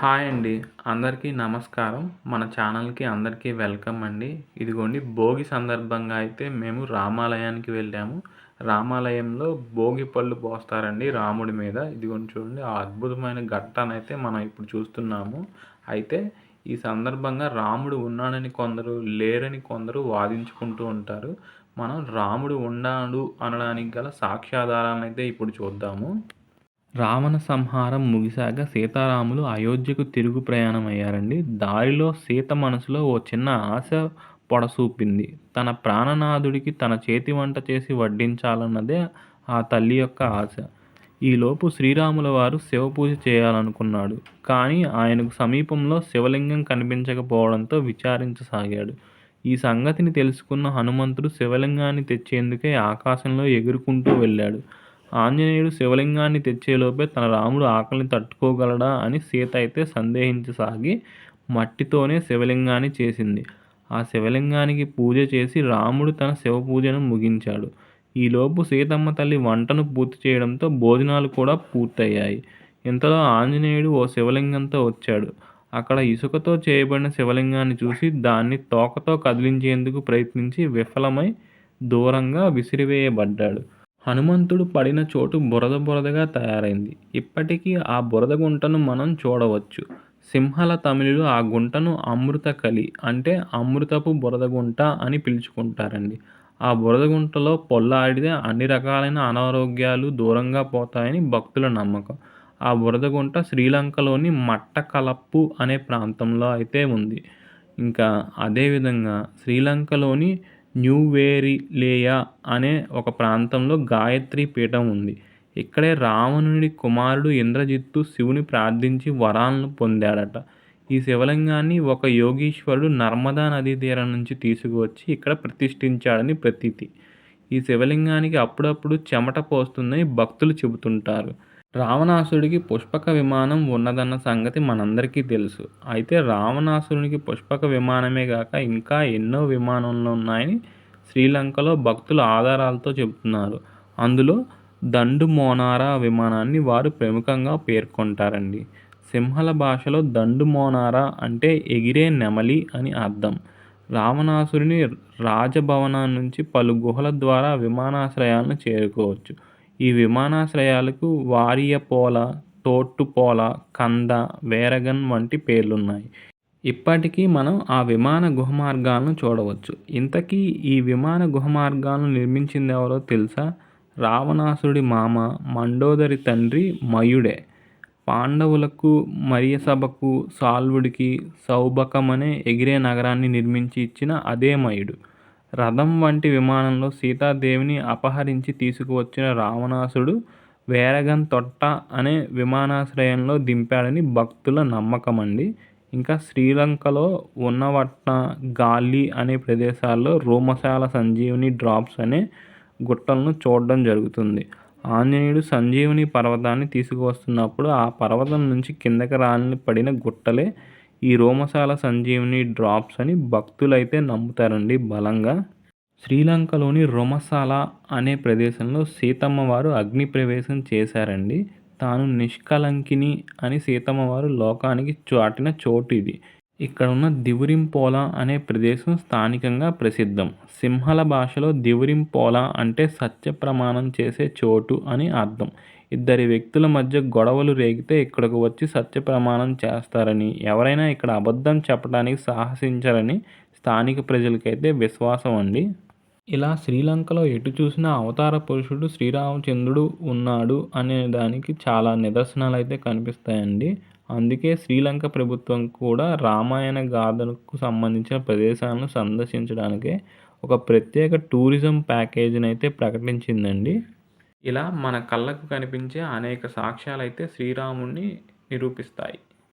Hi అండి. అందరికీ నమస్కారం. మన ఛానల్కి అందరికీ వెల్కమ్ అండి. ఇదిగోండి భోగి సందర్భంగా అయితే మేము రామాలయానికి వెళ్ళాము. రామాలయంలో భోగి పళ్ళు పోస్తారండి రాముడి మీద. ఇదిగోండి చూడండి ఆ అద్భుతమైన ఘట్టానైతే మనం ఇప్పుడు చూస్తున్నాము. అయితే ఈ సందర్భంగా రాముడు ఉన్నాడని కొందరు లేరని కొందరు వాదించుకుంటూ ఉంటారు. మనం రాముడు ఉన్నాడు అనడానికి గల సాక్ష్యాధారాలను అయితే ఇప్పుడు చూద్దాము. రావణ సంహారం ముగిశాక సీతారాములు అయోధ్యకు తిరుగు ప్రయాణం అయ్యారండి దారిలో సీత మనసులో ఓ చిన్న ఆశ పొడసూపింది. తన ప్రాణనాథుడికి తన చేతి వంట చేసి వడ్డించాలన్నదే ఆ తల్లి యొక్క ఆశ. ఈలోపు శ్రీరాముల వారు శివపూజ చేయాలనుకున్నాడు. కానీ ఆయనకు సమీపంలో శివలింగం కనిపించకపోవడంతో విచారించసాగాడు. ఈ సంగతిని తెలుసుకున్న హనుమంతుడు శివలింగాన్ని తెచ్చేందుకే ఆకాశంలో ఎగురుకుంటూ వెళ్ళాడు. ఆంజనేయుడు శివలింగాన్ని తెచ్చేలోపే తన రాముడు ఆకలిని తట్టుకోగలడా అని సీత అయితే సందేహించసాగి మట్టితోనే శివలింగాన్ని చేసింది. ఆ శివలింగానికి పూజ చేసి రాముడు తన శివ పూజను ముగించాడు ఈలోపు సీతమ్మ తల్లి వంటను పూర్తి చేయడంతో భోజనాలు కూడా పూర్తయ్యాయి. ఇంతలో ఆంజనేయుడు ఓ శివలింగంతో వచ్చాడు. అక్కడ ఇసుకతో చేయబడిన శివలింగాన్ని చూసి దాన్ని తోకతో కదిలించేందుకు ప్రయత్నించి విఫలమై దూరంగా విసిరివేయబడ్డాడు. హనుమంతుడు పడిన చోటు బురద బురదగా తయారైంది. ఇప్పటికీ ఆ బురద గుంటను మనం చూడవచ్చు. సింహల తమిళులు ఆ గుంటను అమృత కలి అంటే అమృతపు బురద గుంట అని పిలుచుకుంటారండి. ఆ బురద గుంటలో పొల్లాడితే అన్ని రకాలైన అనారోగ్యాలు దూరంగా పోతాయని భక్తుల నమ్మకం. ఆ బురద గుంట శ్రీలంకలోని మట్టకలప్పు అనే ప్రాంతంలో అయితే ఉంది. ఇంకా అదేవిధంగా శ్రీలంకలోని న్యూవేరిలేయా అనే ఒక ప్రాంతంలో గాయత్రి పీఠం ఉంది. ఇక్కడే రావణుడి కుమారుడు ఇంద్రజిత్తు శివుని ప్రార్థించి వరాలను పొందాడట. ఈ శివలింగాన్ని ఒక యోగీశ్వరుడు నర్మదా నదీ తీరం నుంచి తీసుకువచ్చి ఇక్కడ ప్రతిష్ఠించాడని ప్రతీతి. ఈ శివలింగానికి అప్పుడప్పుడు చెమట పోస్తుందని భక్తులు చెబుతుంటారు. రావణాసుడికి పుష్పక విమానం ఉన్నదన్న సంగతి మనందరికీ తెలుసు. అయితే రావణాసురునికి పుష్పక విమానమే కాక ఇంకా ఎన్నో విమానాలు ఉన్నాయని శ్రీలంకలో భక్తుల ఆధారాలతో చెబుతున్నారు. అందులో దండు మోనారా విమానాన్ని వారు ప్రముఖంగా పేర్కొంటారండి. సింహల భాషలో దండు మోనారా అంటే ఎగిరే నెమలి అని అర్థం. రావణాసురుని రాజభవనం నుంచి పలు గుహల ద్వారా విమానాశ్రయాలను చేరుకోవచ్చు. ఈ విమానాశ్రయాలకు వారియపోల తోట్టుపోల కంద వేరగన్ వంటి పేర్లున్నాయి. ఇప్పటికీ మనం ఆ విమాన గుహ మార్గాలను చూడవచ్చు. ఇంతకీ ఈ విమాన గుహ మార్గాలను నిర్మించింది ఎవరో తెలుసా? రావణాసుడి మామ మండోదరి తండ్రి మయుడే. పాండవులకు మరియసభకు సాల్వుడికి సౌబకమనే ఎగిరే నగరాన్ని నిర్మించి ఇచ్చిన అదే మయుడు. రథం వంటి విమానంలో సీతాదేవిని అపహరించి తీసుకువచ్చిన రావణాసుడు వేరగన్ తొట్ట అనే విమానాశ్రయంలో దింపాడని భక్తుల నమ్మకం అండి ఇంకా శ్రీలంకలో ఉన్నవట్న గాలి అనే ప్రదేశాల్లో రోమశాల సంజీవుని డ్రాప్స్ అనే గుట్టలను చూడడం జరుగుతుంది. ఆంజనేయుడు సంజీవుని పర్వతాన్ని తీసుకువస్తున్నప్పుడు ఆ పర్వతం నుంచి కిందకి రాని పడిన గుట్టలే ఈ రోమశాల సంజీవిని డ్రాప్స్ అని భక్తులైతే నమ్ముతారండి బలంగా. శ్రీలంకలోని రొమసాల అనే ప్రదేశంలో సీతమ్మ వారు అగ్ని ప్రవేశం చేశారండి. తాను నిష్కలంకిని అని సీతమ్మ వారు లోకానికి చాటిన చోటు ఇది. ఇక్కడ ఉన్న దివురింపోల అనే ప్రదేశం స్థానికంగా ప్రసిద్ధం. సింహల భాషలో దివురింపోల అంటే సత్య ప్రమాణం చేసే చోటు అని అర్థం. ఇద్దరి వ్యక్తుల మధ్య గొడవలు రేగితే ఇక్కడకు వచ్చి సత్య ప్రమాణం చేస్తారని ఎవరైనా ఇక్కడ అబద్ధం చెప్పడానికి సాహసించరని స్థానిక ప్రజలకైతే విశ్వాసం అండి. ఇలా శ్రీలంకలో ఎటు చూసినా అవతార పురుషుడు శ్రీరామచంద్రుడు ఉన్నాడు అనే దానికి చాలా నిదర్శనాలు అయితే కనిపిస్తాయండి. అందుకే శ్రీలంక ప్రభుత్వం కూడా రామాయణ గాథకు సంబంధించిన ప్రదేశాలను సందర్శించడానికే ఒక ప్రత్యేక టూరిజం ప్యాకేజీని అయితే ప్రకటించిందండి. ఇలా మన కళ్ళకు కనిపించే అనేక సాక్ష్యాలైతే శ్రీరాముణ్ణి శ్రీరాముడిని నిరూపిస్తాయి.